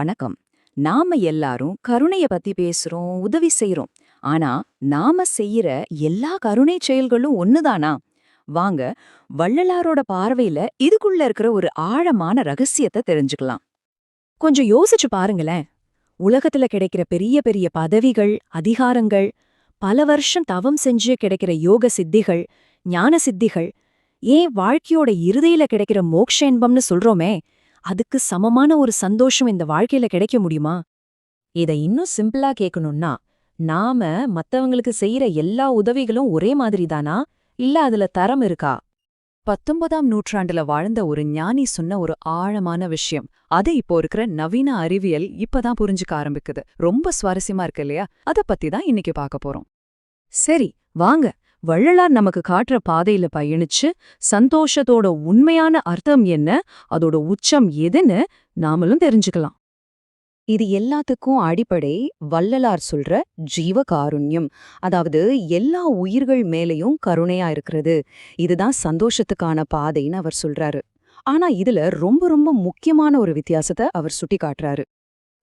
வணக்கம். நாம எல்லாரும் கருணைய பத்தி பேசுறோம் உதவி செய்யறோம் ஆனா நாம செய்யற எல்லா கருணை செயல்களும் ஒண்ணுதானா? வாங்க வள்ளலாரோட பார்வையில இதுக்குள்ள இருக்கிற ஒரு ஆழமான ரகசியத்தை தெரிஞ்சுக்கலாம். கொஞ்சம் யோசிச்சு பாருங்களேன். உலகத்துல கிடைக்கிற பெரிய பெரிய பதவிகள் அதிகாரங்கள் பல வருஷம் தவம் செஞ்சு கிடைக்கிற யோக சித்திகள் ஞான சித்திகள் ஏன் வாழ்க்கையோட இறுதியில கிடைக்கிற மோக்ஷ இன்பம்னு சொல்றோமே? அதுக்கு சமமான ஒரு சந்தோஷம் இந்த வாழ்க்கையில கிடைக்க முடியுமா? இதை இன்னும் சிம்பிளா கேட்கணும்னா நாம மத்தவங்களுக்கு செய்யற எல்லா உதவிகளும் ஒரே மாதிரிதானா? இல்ல அதுல தரம் இருக்கா? பத்தொன்பதாம் நூற்றாண்டுல வாழ்ந்த ஒரு ஞானி சொன்ன ஒரு ஆழமான விஷயம். அது இப்போ இருக்கிற நவீன அறிவியல் இப்பதான் புரிஞ்சுக்க ஆரம்பிக்குது. ரொம்ப சுவாரஸ்யமா இருக்கு இல்லையா? அத பத்தி தான் இன்னைக்கு பார்க்க போறோம். சரி வாங்க. வள்ளலார் நமக்கு காட்டுற பாதையில பயணிச்சு சந்தோஷத்தோட உண்மையான அர்த்தம் என்ன அதோட உச்சம் எதுன்னு நாமளும் தெரிஞ்சுக்கலாம். இது எல்லாத்துக்கும் அடிப்படை வள்ளலார் சொல்ற ஜீவகாருண்யம். அதாவது எல்லா உயிர்கள் மேலயும் கருணையா இருக்கிறது. இதுதான் சந்தோஷத்துக்கான பாதைன்னு அவர் சொல்றாரு. ஆனா இதுல ரொம்ப ரொம்ப முக்கியமான ஒரு வித்தியாசத்தை அவர் சுட்டி காட்டுறாரு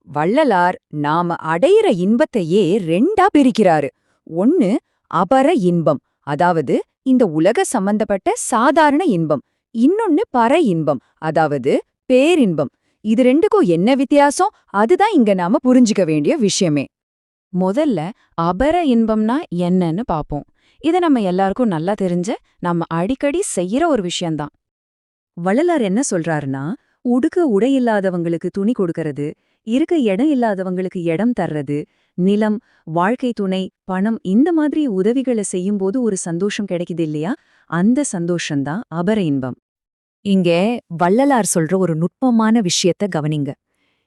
வள்ளலார் நாம அடையிற இன்பத்தையே ரெண்டா பிரிக்கிறாரு. ஒன்னு அபர இன்பம். அதாவது இந்த உலக சம்பந்தப்பட்ட சாதாரண இன்பம். இன்னொன்னு பர இன்பம். அதாவது பேரின்பம். இது ரெண்டுக்கும் என்ன வித்தியாசம்? அதுதான் இங்க நாம புரிஞ்சுக்க வேண்டிய விஷயமே. முதல்ல அபர இன்பம்னா என்னன்னு பாப்போம். இது நம்ம எல்லாருக்கும் நல்லா தெரிஞ்ச நம்ம அடிக்கடி செய்யற ஒரு விஷயம்தான். வள்ளலார் என்ன சொல்றாருன்னா உடுக்க உடை இல்லாதவங்களுக்கு துணி கொடுக்கறது இருக்க இடம் இல்லாதவங்களுக்கு இடம் தர்றது நிலம் வாழ்க்கை துணை பணம் இந்த மாதிரி உதவிகளை செய்யும்போது ஒரு சந்தோஷம் கிடைக்குது இல்லையா? அந்த சந்தோஷம்தான் அபர இன்பம். இங்கே வள்ளலார் சொல்ற ஒரு நுட்பமான விஷயத்த கவனிங்க.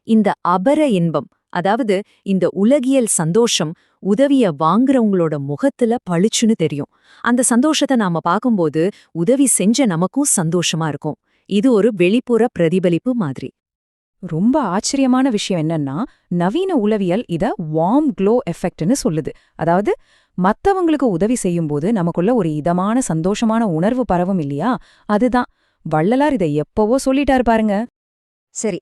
இந்த அபர இன்பம் அதாவது இந்த உலகியல் சந்தோஷம் உதவிய வாங்குறவங்களோட முகத்துல பளிச்சுன்னு தெரியும். அந்த சந்தோஷத்தை நாம பார்க்கும்போது உதவி செஞ்ச நமக்கும் சந்தோஷமா இருக்கும். இது ஒரு வெளிப்புற பிரதிபலிப்பு மாதிரி. ரொம்ப ஆச்சரியமான விஷயம் என்னன்னா நவீன உளவியல் இத வார்ம் க்ளோ எஃபெக்ட்னு சொல்லுது. அதாவது மத்தவங்களுக்கு உதவி செய்யும்போது நமக்குள்ள ஒரு இதமான சந்தோஷமான உணர்வு பரவும் இல்லையா? அதுதான். வள்ளலார் இதை எப்பவோ சொல்லிட்டாரு பாருங்க. சரி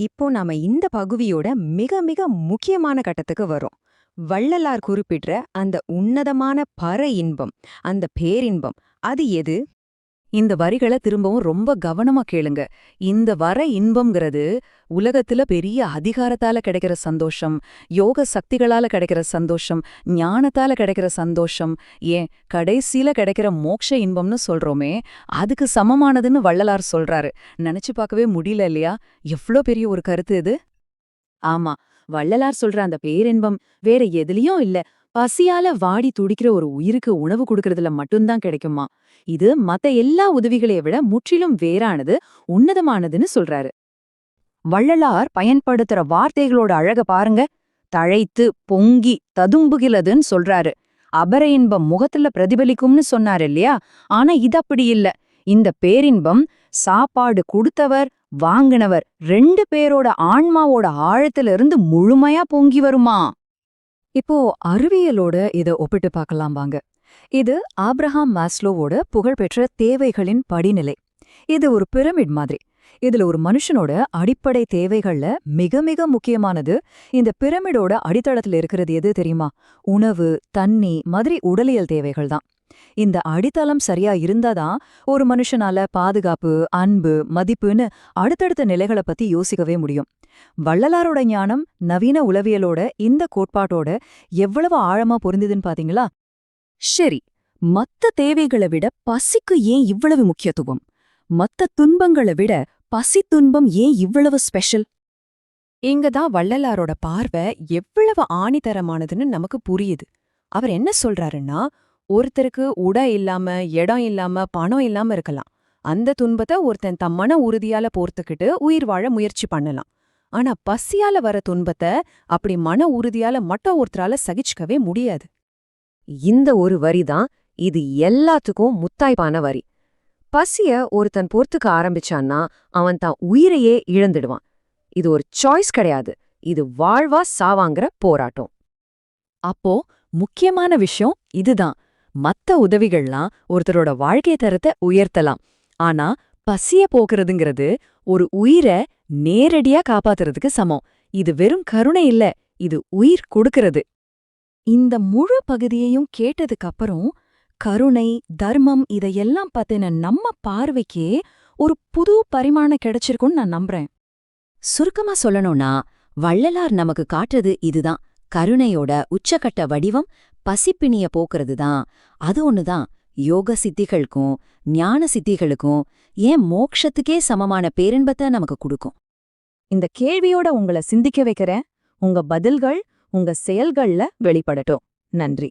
இப்போ நாம இந்த பகுதியோட மிக மிக முக்கியமான கட்டத்துக்கு வரோம் வள்ளலார் குறிப்பிடுற அந்த உன்னதமான பர இன்பம் அந்த பேரின்பம் அது எது? இந்த வரிகளை திரும்பவும் ரொம்ப கவனமா கேளுங்க. இந்த வர இன்பம்ங்கிறது உலகத்துல பெரிய அதிகாரத்தால கிடைக்கிற சந்தோஷம் யோக சக்திகளால கிடைக்கிற சந்தோஷம் ஞானத்தால கிடைக்கிற சந்தோஷம் ஏன் கடைசியில கிடைக்கிற மோட்ச இன்பம்னு சொல்றோமே அதுக்கு சமமானதுன்னு வள்ளலார் சொல்றாரு. நினைச்சு பார்க்கவே முடியல இல்லையா? எவ்ளோ பெரிய ஒரு கருத்து இது? ஆமா வள்ளலார் சொல்ற அந்த பேரின்பம் வேற எதுலயும் இல்ல. பசியால வாடி துடிக்கிற ஒரு உயிருக்கு உணவு கொடுக்கறதுல மட்டும்தான் கிடைக்குமா? இது மத்த எல்லா உதவிகளைய விட முற்றிலும் வேறானது உன்னதமானதுன்னு சொல்றாரு. வள்ளலார் பயன்படுத்துற வார்த்தைகளோட அழக பாருங்க. தழைத்து பொங்கி ததும்புகிறதுன்னு சொல்றாரு. அபர இன்பம் முகத்துல பிரதிபலிக்கும்னு சொன்னார் இல்லையா? ஆனா இது அப்படி இல்ல. இந்த பேரின்பம் சாப்பாடு கொடுத்தவர் வாங்கினவர் ரெண்டு பேரோட ஆன்மாவோட ஆழத்திலிருந்து முழுமையா பொங்கி வருமா? இப்போ அறிவியலோட இத ஒப்பிட்டு பார்க்கலாம் வாங்க. இது ஆப்ரஹாம் மாஸ்லோவோட புகழ்பெற்ற தேவைகளின் படிநிலை. இது ஒரு பிரமிட் மாதிரி. இதுல ஒரு மனுஷனோட அடிப்படை தேவைகள்ல மிக மிக முக்கியமானது இந்த பிரமிடோட அடித்தளத்துல இருக்கிறது எது தெரியுமா? உணவு தண்ணி மாதிரி உடலியல் தேவைகள் தான். இந்த அடித்தளம் சரியா இருந்தாதான் ஒரு மனுஷனால பாதுகாப்பு அன்பு மதிப்புன்னு அடுத்தடுத்த நிலைகளை பத்தி யோசிக்கவே முடியும். வள்ளலாரோட ஞானம் நவீன உளவியலோட இந்த கோட்பாட்டோட எவ்வளவு ஆழமா பொருந்ததுன்னு பாத்தீங்களா? சரி மத்த தேவைகளை விட பசிக்கு ஏன் இவ்வளவு முக்கியத்துவம்? மத்த துன்பங்களை விட பசி துன்பம் ஏன் இவ்வளவு ஸ்பெஷல்? இங்கதான் வள்ளலாரோட பார்வை எவ்வளவு ஆணித்தரமானதுன்னு நமக்கு புரியுது. அவர் என்ன சொல்றாருன்னா ஒருத்தருக்கு உடை இல்லாம இடம் இல்லாம பணம் இல்லாம இருக்கலாம். அந்த துன்பத்தை ஒருத்தன் தம் மன உறுதியால போர்த்துக்கிட்டு உயிர் வாழ முயற்சி பண்ணலாம். ஆனா பசியால வர துன்பத்தை அப்படி மன உறுதியால மட்டும் ஒருத்தரால சகிச்சுக்கவே முடியாது. இந்த ஒரு வரிதான் இது எல்லாத்துக்கும் முத்தாய்ப்பான வரி. பசிய ஒருத்தன் பொறுத்துக்க ஆரம்பிச்சான்னா அவன் தான் உயிரையே இழந்துடுவான். இது ஒரு சாய்ஸ் கிடையாது. இது வாழ்வா சாவாங்கிற போராட்டம். அப்போ முக்கியமான விஷயம் இதுதான். மத்த உதவிகள்லாம் ஒருத்தரோட வாழ்க்கை தரத்தை உயர்த்தலாம். ஆனா பசிய போக்குறதுங்கிறது ஒரு உயிரை நேரடியா காப்பாத்துறதுக்கு சமம். இது வெறும் கருணை இல்ல இது உயிர் கொடுக்கிறது. இந்த முழு பகுதியையும் கேட்டதுக்கு அப்புறம் கருணை தர்மம் இதையெல்லாம் பத்தின நம்ம பார்வைக்கே ஒரு புது பரிமாணம் கிடைச்சிருக்கும்னு நான் நம்புறேன். சுருக்கமா சொல்லணும்னா வள்ளலார் நமக்கு காட்டுறது இதுதான். கருணையோட உச்சக்கட்ட வடிவம் பசிப்பிணிய போக்குறது தான் அது ஒண்ணுதான். யோக சித்திகளுக்கும் ஞான சித்திகளுக்கும் ஏன் மோக்ஷத்துக்கே சமமான பேரின்பத்தை நமக்கு கொடுக்கும்? இந்த கேள்வியோட உங்களை சிந்திக்க வைக்கிறேன். உங்க பதில்கள் உங்க செயல்கள்ல வெளிப்படட்டும். நன்றி.